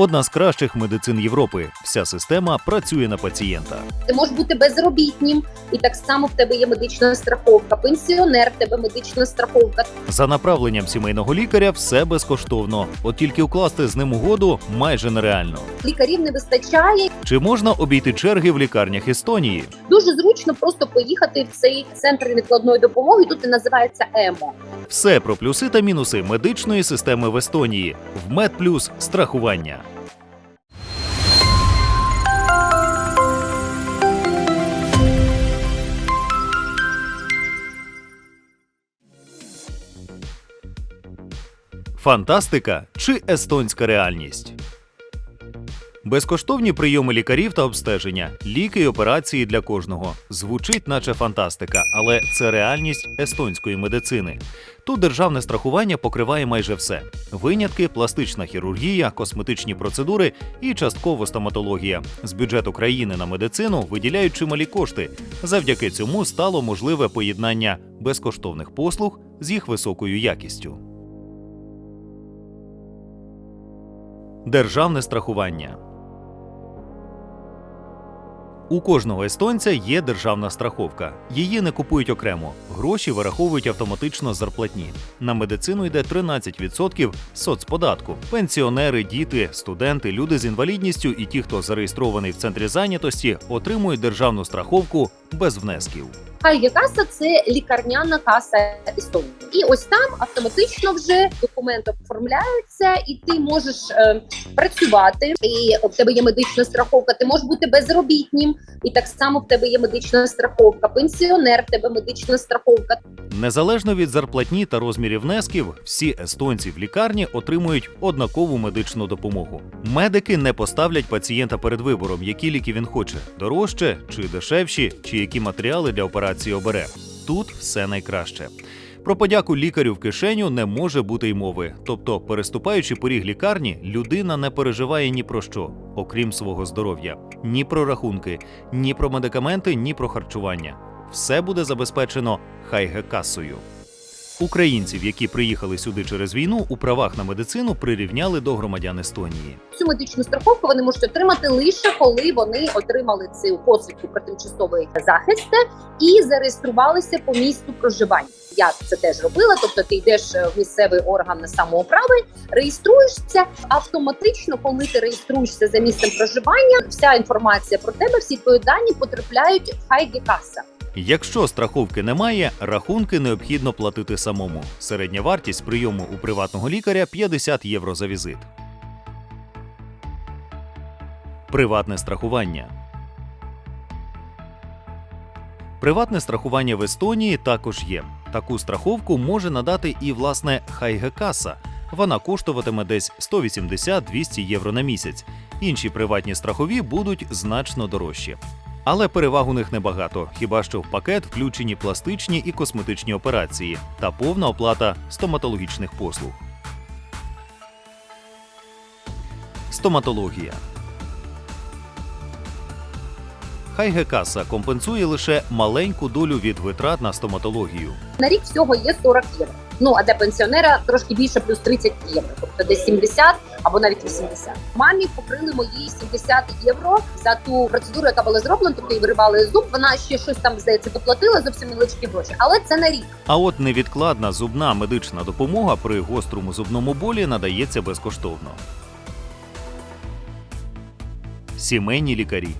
Одна з кращих медицин Європи. Вся система працює на пацієнта. Ти можеш бути безробітнім, і так само в тебе є медична страховка. Пенсіонер, в тебе медична страховка. За направленням сімейного лікаря все безкоштовно. От тільки укласти з ним угоду майже нереально. Лікарів не вистачає. Чи можна обійти черги в лікарнях Естонії? Дуже зручно просто поїхати в цей центр невідкладної допомоги. Тут і називається ЕМО. Все про плюси та мінуси медичної системи в Естонії. В Медплюс страхування. Фантастика чи естонська реальність? Безкоштовні прийоми лікарів та обстеження, ліки й операції для кожного. Звучить, наче фантастика, але це реальність естонської медицини. Тут державне страхування покриває майже все: винятки, пластична хірургія, косметичні процедури і частково стоматологія. З бюджету країни на медицину виділяють чималі кошти. Завдяки цьому стало можливе поєднання безкоштовних послуг з їх високою якістю. Державне страхування. У кожного естонця є державна страховка. Її не купують окремо. Гроші вираховують автоматично зарплатні. На медицину йде 13% соцподатку. Пенсіонери, діти, студенти, люди з інвалідністю і ті, хто зареєстрований в центрі зайнятості, отримують державну страховку без внесків. Хайге каса це лікарняна каса Естонії. І ось там автоматично вже документи оформляються, і ти можеш е, працювати. І в тебе є медична страховка. Ти можеш бути безробітнім, і так само в тебе є медична страховка. Пенсіонер, в тебе медична страховка. Незалежно від зарплатні та розмірів внесків, всі естонці в лікарні отримують однакову медичну допомогу. Медики не поставлять пацієнта перед вибором, які ліки він хоче: дорожче чи дешевші, чи які матеріали для операції обере. Тут все найкраще. Про подяку лікарю в кишеню не може бути й мови. Тобто, переступаючи поріг лікарні, людина не переживає ні про що, окрім свого здоров'я, ні про рахунки, ні про медикаменти, ні про харчування. Все буде забезпечено хайге-касою. Українців, які приїхали сюди через війну, у правах на медицину прирівняли до громадян Естонії. Цю медичну страховку вони можуть отримати лише коли вони отримали цю посвідку про тимчасовий захист і зареєструвалися по місту проживання. Я це теж робила. Тобто, ти йдеш в місцевий орган самоуправи, реєструєшся автоматично, коли ти реєструєшся за місцем проживання. Вся інформація про тебе, всі твої дані потрапляють в Хайгекаса. Якщо страховки немає, рахунки необхідно платити самому. Середня вартість прийому у приватного лікаря 50 євро за візит. Приватне страхування. Приватне страхування в Естонії також є. Таку страховку може надати і власне Хайгекаса. Вона коштуватиме десь 180-200 євро на місяць. Інші приватні страхові будуть значно дорожчі. Але переваг у них небагато, хіба що в пакет включені пластичні і косметичні операції та повна оплата стоматологічних послуг. Стоматологія. Хайгекаса компенсує лише маленьку долю від витрат на стоматологію. На рік всього є 40 євро. Ну а для пенсіонера трошки більше, плюс 30 євро, тобто десь 70 або навіть 80. Мамі покрили мої 70 євро за ту процедуру, яка була зроблена, тобто їй виривали зуб. Вона ще щось там здається доплатила зовсім невеличкі гроші, але це на рік. А от невідкладна зубна медична допомога при гострому зубному болі надається безкоштовно. Сімейні лікарі.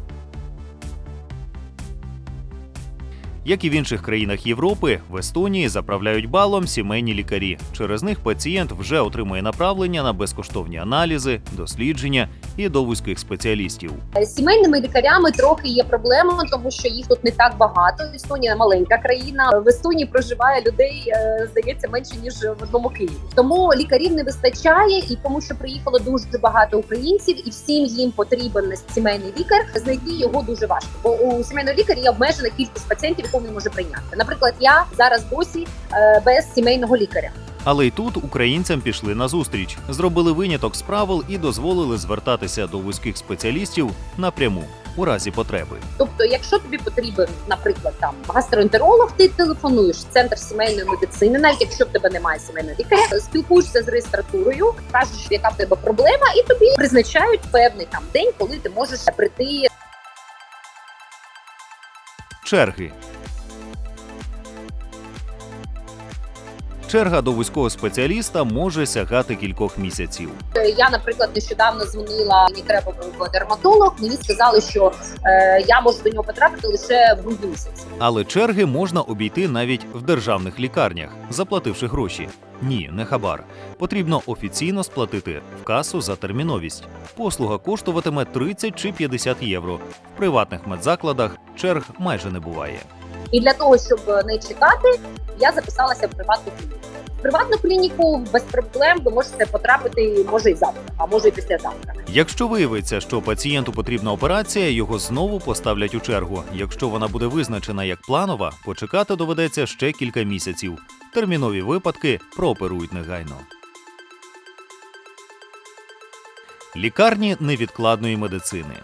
Як і в інших країнах Європи, в Естонії заправляють балом сімейні лікарі. Через них пацієнт вже отримує направлення на безкоштовні аналізи, дослідження і до вузьких спеціалістів. Сімейними лікарями трохи є проблема, тому що їх тут не так багато. Естонія маленька країна. В Естонії проживає людей, е, здається, менше ніж в одному Києві. Тому лікарів не вистачає, і тому, що приїхало дуже багато українців, і всім їм потрібен сімейний лікар. Знайти його дуже важко, бо у сімейного лікаря є обмежена кількість пацієнтів, яку він може прийняти. Наприклад, я зараз досі е, без сімейного лікаря. Але й тут українцям пішли на зустріч, зробили виняток з правил і дозволили звертатися до вузьких спеціалістів напряму. у разі потреби. Тобто, якщо тобі потрібен, наприклад, там гастроентеролог, ти телефонуєш в центр сімейної медицини, навіть якщо в тебе немає сімейного лікаря, спілкуєшся з реєстратурою, кажеш, яка в тебе проблема, і тобі призначають певний там день, коли ти можеш прийти Черги. Черга до вузького спеціаліста може сягати кількох місяців. Я, наприклад, нещодавно дзвонила мені треба був дерматолог. Мені сказали, що е, я можу до нього потрапити лише в грудні місяці. Але черги можна обійти навіть в державних лікарнях, заплативши гроші. Ні, не хабар. Потрібно офіційно сплатити в касу за терміновість. Послуга коштуватиме 30 чи 50 євро. В приватних медзакладах черг майже не буває. І для того, щоб не чекати, я записалася в приватну клініку. В приватну клініку без проблем ви можете потрапити, може і завтра, а може і післязавтра. Якщо виявиться, що пацієнту потрібна операція, його знову поставлять у чергу. Якщо вона буде визначена як планова, почекати доведеться ще кілька місяців. Термінові випадки прооперують негайно. Лікарні невідкладної медицини.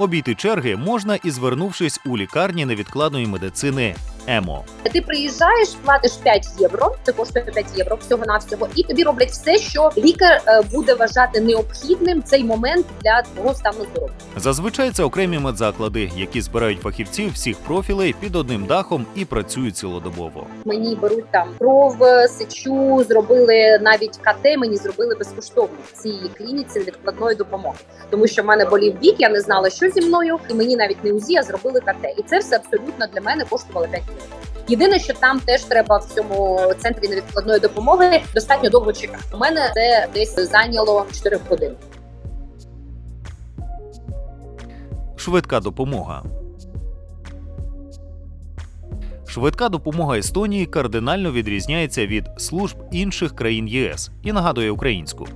Обійти черги можна і звернувшись у лікарні невідкладної медицини ЕМО. Ти приїжджаєш, платиш 5 євро, це коштує 5 євро всього навсього, і тобі роблять все, що лікар е, буде вважати необхідним цей момент для твого стану здоров'я. Зазвичай це окремі медзаклади, які збирають фахівців всіх профілей під одним дахом і працюють цілодобово. Мені беруть там кров, е, сечу, зробили навіть КТ, мені зробили безкоштовно в цій клініці відкладної допомоги, тому що в мене болів бік, я не знала, що зі мною, і мені навіть не УЗІ, а зробили КТ. І це все абсолютно для мене коштувало 5 євро. Єдине, що там теж треба в цьому центрі невідкладної допомоги достатньо довго чекати. У мене це десь зайняло 4 години. Швидка допомога. Швидка допомога Естонії кардинально відрізняється від служб інших країн ЄС і нагадує українську.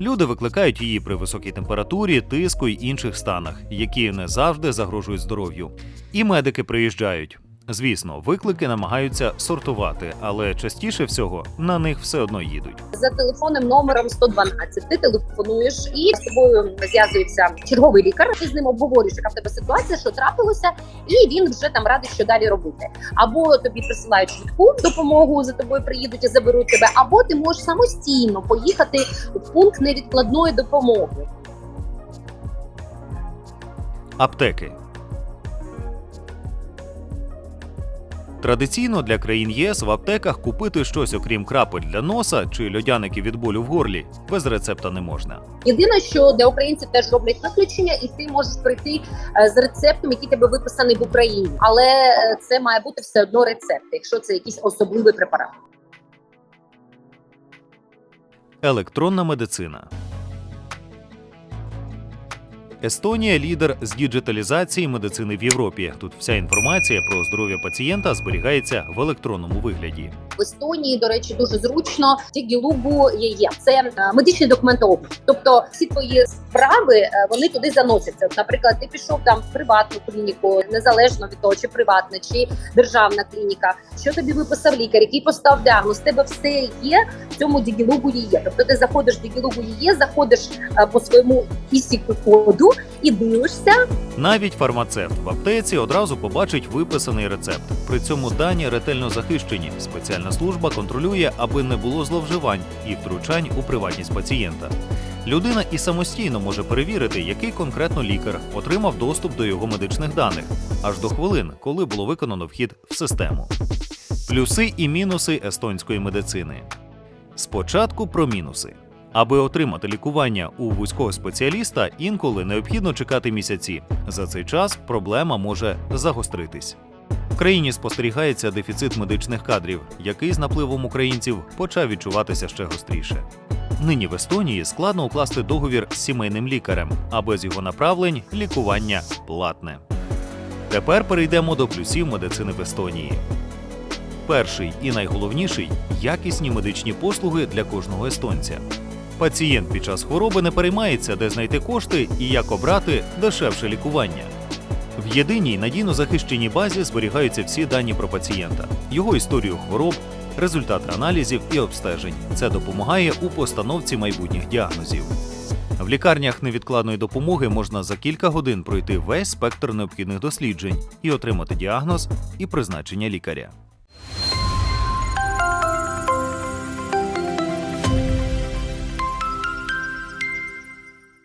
Люди викликають її при високій температурі, тиску й інших станах, які не завжди загрожують здоров'ю. І медики приїжджають. Звісно, виклики намагаються сортувати, але частіше всього на них все одно їдуть. за телефонним номером 112 ти телефонуєш і з тобою зв'язується черговий лікар. Ти з ним обговорюєш, яка в тебе ситуація, що трапилося, і він вже там радить, що далі робити. Або тобі присилають швидку допомогу, за тобою приїдуть і заберуть тебе, або ти можеш самостійно поїхати в пункт невідкладної допомоги. Аптеки. Традиційно для країн ЄС в аптеках купити щось, окрім крапель для носа чи льодяники від болю в горлі, без рецепта не можна. Єдине, що для українців теж роблять виключення, і ти можеш прийти е, з рецептом, який тебе виписаний в Україні, але е, це має бути все одно рецепт, якщо це якийсь особливий препарат. Електронна медицина. Естонія лідер з діджиталізації медицини в Європі. Тут вся інформація про здоров'я пацієнта зберігається в електронному вигляді. В Естонії, до речі, дуже зручно. Дігілугу є. Це е, медичний документообіг. Тобто всі твої справи е, вони туди заносяться. Наприклад, ти пішов там в приватну клініку, незалежно від того, чи приватна, чи державна клініка. Що тобі виписав лікар, який постав діагноз, тебе все є в цьому дігілугу є. Тобто ти заходиш в дігілугу є, заходиш е, по своєму ісіку коду і дивишся, Навіть фармацевт в аптеці одразу побачить виписаний рецепт. При цьому дані ретельно захищені. Спеціальна служба контролює, аби не було зловживань і втручань у приватність пацієнта. Людина і самостійно може перевірити, який конкретно лікар отримав доступ до його медичних даних, аж до хвилин, коли було виконано вхід в систему. Плюси і мінуси естонської медицини. Спочатку про мінуси. Аби отримати лікування у вузького спеціаліста, інколи необхідно чекати місяці. За цей час проблема може загостритись. В країні спостерігається дефіцит медичних кадрів, який з напливом українців почав відчуватися ще гостріше. Нині в Естонії складно укласти договір з сімейним лікарем, а без його направлень лікування платне. Тепер перейдемо до плюсів медицини в Естонії. Перший і найголовніший якісні медичні послуги для кожного естонця. Пацієнт під час хвороби не переймається, де знайти кошти і як обрати дешевше лікування. В єдиній надійно захищеній базі зберігаються всі дані про пацієнта, його історію хвороб, результати аналізів і обстежень. Це допомагає у постановці майбутніх діагнозів. В лікарнях невідкладної допомоги можна за кілька годин пройти весь спектр необхідних досліджень і отримати діагноз і призначення лікаря.